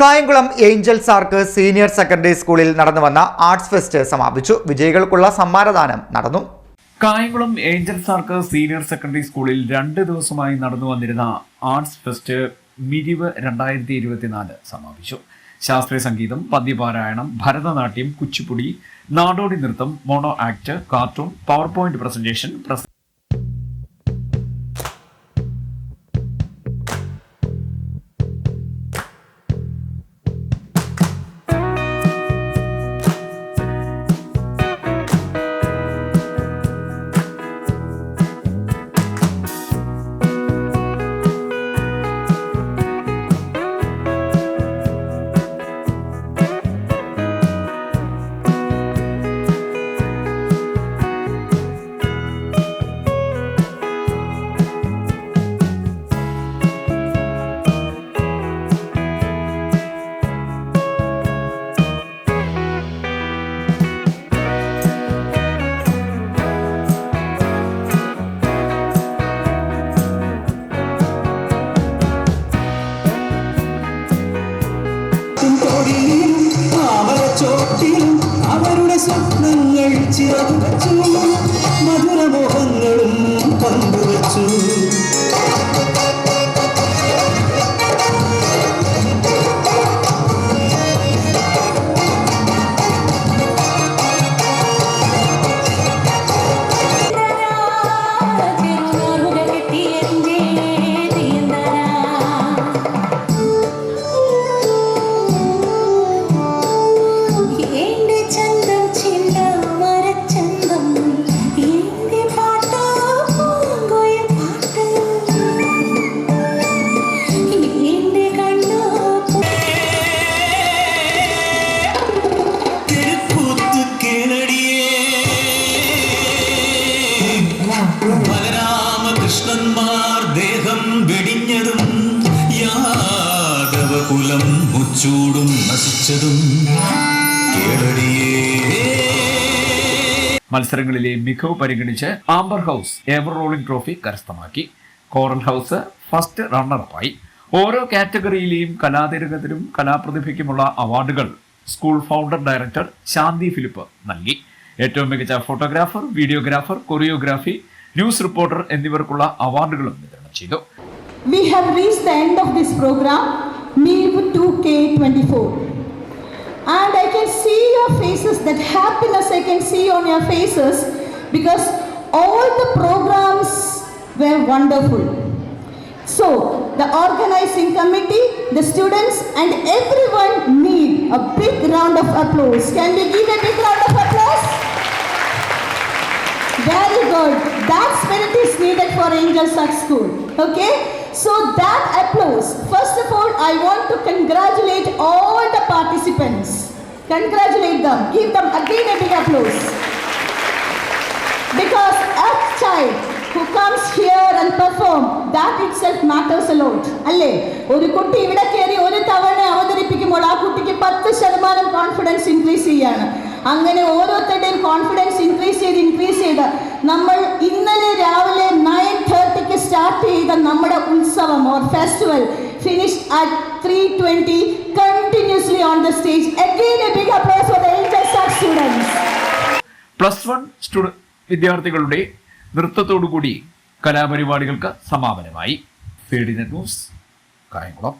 Kayamkulam Angels Ark senior secondary സ്കൂളിൽ നടന്നു വന്ന ആർട്സ് ഫെസ്റ്റ് സമാപിച്ചു. വിജയികൾക്കുള്ള സമ്മാനദാനം നടന്നു. Kayamkulam Angels Ark senior secondary സ്കൂളിൽ രണ്ട് ദിവസമായി നടന്നു വന്നിരുന്ന ആർട്സ് ഫെസ്റ്റ് മിരിവ് രണ്ടായിരത്തി ഇരുപത്തിനാല് സമാപിച്ചു. ശാസ്ത്രീയ സംഗീതം പദ്യപാരായണം ഭരതനാട്യം കുച്ചിപ്പുടി നാടോടി നൃത്തം mono act cartoon power point presentation പ്രസ തൊടിയിലും താമരച്ചോട്ടിലും അവരുടെ സ്വപ്നങ്ങൾ ചിറകുവച്ചു. ബലരാമകൃഷ്ണന്മാർ ദേഹം വെടിഞ്ഞതും യാദവകുലം മുച്ചൂടും നശിച്ചതും മത്സരങ്ങളിലെ മികവ് പരിഗണിച്ച് amber house ever rolling trophy കരസ്ഥമാക്കി. കോറൽ ഹൗസ് ഫസ്റ്റ് റണ്ണറപ്പായി. ഓരോ കാറ്റഗറിയിലെയും കലാതിരകത്തിനും കലാപ്രതിഭയ്ക്കുമുള്ള അവാർഡുകൾ school founder director Shanthi Philip നൽകി. ഏറ്റവും മികച്ച photographer videographer choreography news reporter എന്നിവർക്കുള്ള അവാർഡുകളും വിതരണം ചെയ്തു We have reached the end of this program, MILV 2K24. And I can see your faces, that happiness I can see on your faces because all the programs were wonderful. So, the organizing committee, the students, and everyone need a big round of applause. Can we give a big round of applause? Very good. That spirit is needed for Angel Suck School. Okay? So that applause. First of all, I want to congratulate all the participants. Congratulate them. Give them again a big applause. Because a child who comes here and perform, that itself matters a lot. അല്ലേ ഒരു കുട്ടി ഇവിടെ കയറി ഒരു തവണ അവതരിപ്പിക്കുമ്പോൾ ആ കുട്ടിക്ക് പത്ത് ശതമാനം കോൺഫിഡൻസ് ഇൻക്രീസ് ചെയ്യാണ് അങ്ങനെ ഓരോരുത്തരുടെയും കോൺഫിഡൻസ് ഇൻക്രീസ് ചെയ്ത് ഇൻക്രീസ് ചെയ്ത് നമ്മൾ ഇന്നലെ രാവിലെ നയൻ തേർട്ടിക്ക് സ്റ്റാർട്ട് ചെയ്ത നമ്മുടെ ഉത്സവം or festival finish at three twenty continuously on the stage a big four plus one സ്റ്റുഡ വിദ്യാർത്ഥികളുടെ നൃത്തത്തോടുകൂടി കലാപരിപാടികൾക്ക് സമാപനമായി. ഫീഡിനെ ന്യൂസ് കായംകുളം